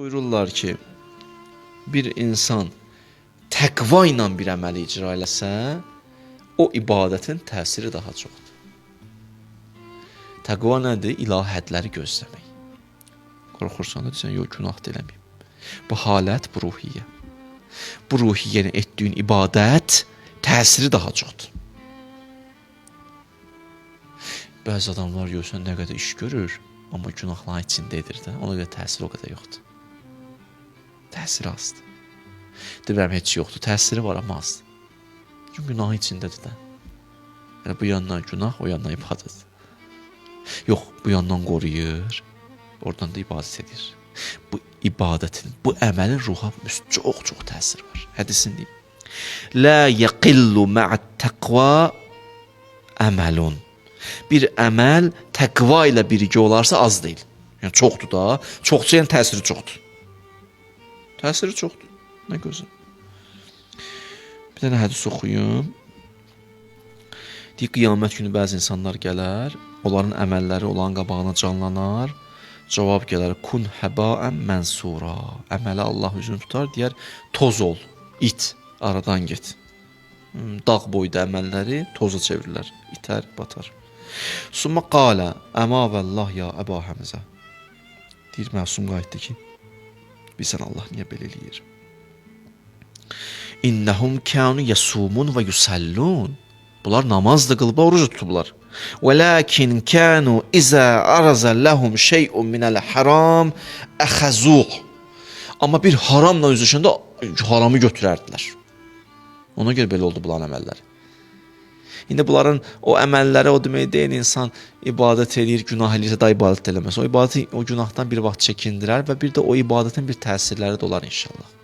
Buyururlar ki, bir insan təqva ilə bir əməli icra eləsə, o ibadətin təsiri daha çoxdur. Təqva nədir? İlahi hədləri gözləmək. Qorxursan da desən, yox, günah da eləməyim. Bu halət bu ruhiyyə. Bu ruhiyyəni etdiyin ibadət təsiri daha çoxdur. Bəzi adamlar görsən nə qədər iş görür, amma günahların içində edir də, ona görə təsiri o qədər yoxdur. Təsiri azdır. Demirəm heç yoxdur, təsiri var amma azdır. Çünki günahın içindədir də. Yəni bu yandan günah, o yandan ibadət. Yox, bu yandan qoruyur, oradan da ibadət edir. Bu ibadətin, bu əməlin ruha çox-çox təsiri var. Hədisin deyim. La yaqillu ma'at taqva əməlun. Bir əməl təqva ilə birgə olarsa az deyil. Yəni çoxdur da, çoxsa yəni təsiri çoxdur. Təsiri çoxdur. Nə gözəl. Bir dənə hədis oxuyum. Deyir, qiyamət günü bəzi insanlar gələr, onların əməlləri onların qabağına canlanar. Cavab gələr, kun həbaən mənsura. Əməli Allah üzünü tutar, deyər, toz ol, it, aradan get. Hmm, Dağ boyda əməlləri toza çevirirlər, itər, batar. Summa qala, əma vəllah ya Əba Həmzə. Deyir, məsum qayıtdı ki, bilsən Allah niyə belə eləyir? İnnəhum kanu yasumun və yusallun. Bunlar namaz da qılıb oruc tutublar. Velakin kanu iza araza lahum şey'un minel haram akhazuh. Amma bir haramla üzüşəndə haramı götürərdilər. Ona görə belə oldu bunların əməlləri. İndi bunların o əməlləri o demək deyil insan ibadət eləyir, günah eləyirsə da ibadət eləməz. O ibadəti o günahdan bir vaxt çəkindirər və bir də o ibadətin bir təsirləri də olar inşallah.